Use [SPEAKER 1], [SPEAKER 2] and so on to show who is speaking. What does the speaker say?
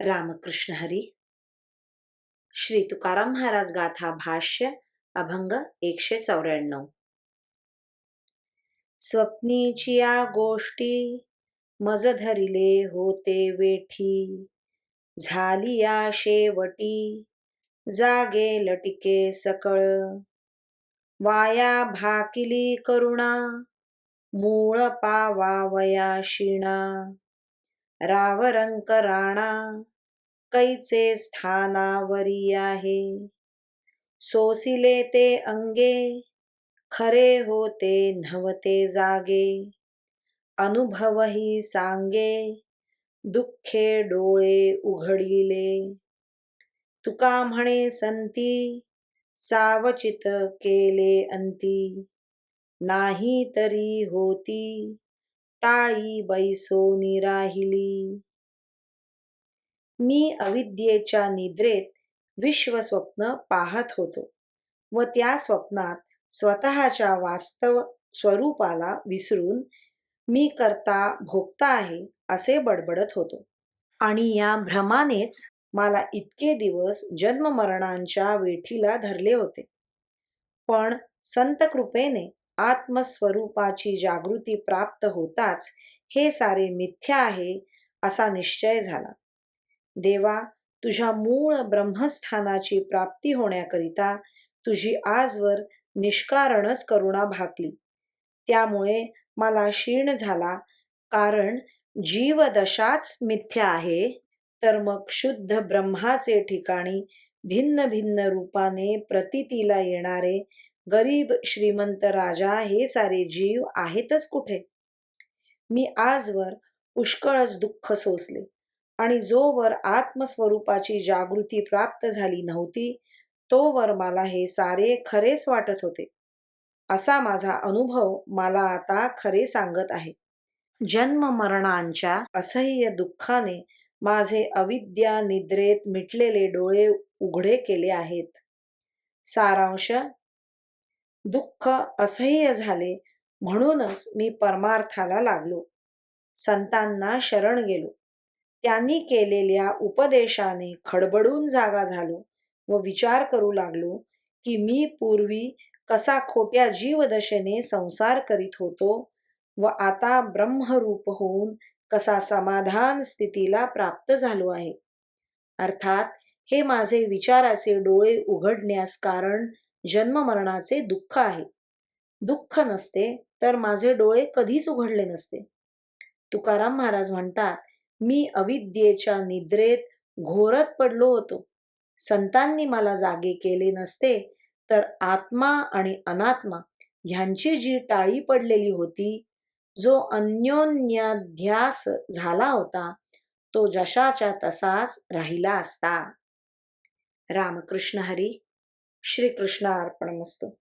[SPEAKER 1] रामकृष्ण हरी। श्री तुकाराम महाराज गाथा भाष्य अभंग एकशे चौऱ्याण्णव। स्वप्नीची या गोष्टी मज धरिले होते वेठी। झाली या शेवटी जागे लटिके सकळ। वाया भाकिली करुणा मूळ पावावया शिणा। रावरंक राणा कैचे स्थानावरी आहे? सोसिले ते अंगे खरे होते नवते जागे. अनुभवही सांगे दुःखे डोळे उघडिले. तुका म्हणे संती सावचित केले अंती. नाही तरी होती टाळी बैसोनी राहिली. मी अविद्येच्या निद्रेत विश्वस्वप्न पाहत होतो व त्या स्वप्नात स्वतःच्या वास्तव स्वरूपाला विसरून मी करता भोगता आहे असे बडबडत होतो. आणि या भ्रमानेच मला इतके दिवस जन्म मरणांच्या वेठीला धरले होते. पण संत कृपेने आत्मस्वरूपाची जागृती प्राप्त होताच हे सारे मिथ्या आहे असा निश्चय झाला. देवा तुझ्या मूळ ब्रह्मस्थानाची प्राप्ती होण्याकरिता तुझी आजवर निष्कारणच करुणा भाकली. त्यामुळे मला क्षीण झाला कारण जीवदशाच मिथ्या आहे तर मग शुद्ध ब्रह्माचे ठिकाणी भिन्न भिन्न रूपाने प्रतीतीला येणारे गरीब श्रीमंत राजा हे सारे जीव आहेतच कुठे? मी आजवर पुष्कळच दुःख सोसले आणि जोवर आत्मस्वरूपाची जागृती प्राप्त झाली नव्हती तोवर मला हे सारे खरेच वाटत होते. असा माझा अनुभव मला आता खरे सांगत आहे. जन्म मरणांच्या असह्य दुःखाने माझे अविद्या निद्रेत मिटलेले डोळे उघडे केले आहेत. सारांश दुःख असह्य झाले म्हणूनच मी परमार्थाला लागलो. संतांना शरण गेलो. त्यांनी केलेल्या उपदेशाने खडबडून जागा झालो व विचार करू लागलो की मी पूर्वी कसा खोट्या जीवदशेने संसार करीत होतो व आता ब्रह्मरूप होऊन कसा समाधान स्थितीला प्राप्त झालो आहे. अर्थात हे माझे विचाराचे डोळे उघडण्यास कारण जन्ममरणाचे दुःख आहे. दुःख नसते तर माझे डोळे कधीच उघडले नसते. तुकाराम महाराज म्हणतात मी अविद्येच्या निद्रेत घोरत पडलो होतो. संतांनी मला जागे केले नसते तर आत्मा आणि अनात्मा ह्यांची जी टाळी पडलेली होती जो अन्योन्याध्यास झाला होता तो जशाच्या तसाच राहिला असता. रामकृष्ण हरी श्रीकृष्ण अर्पण मस्तो.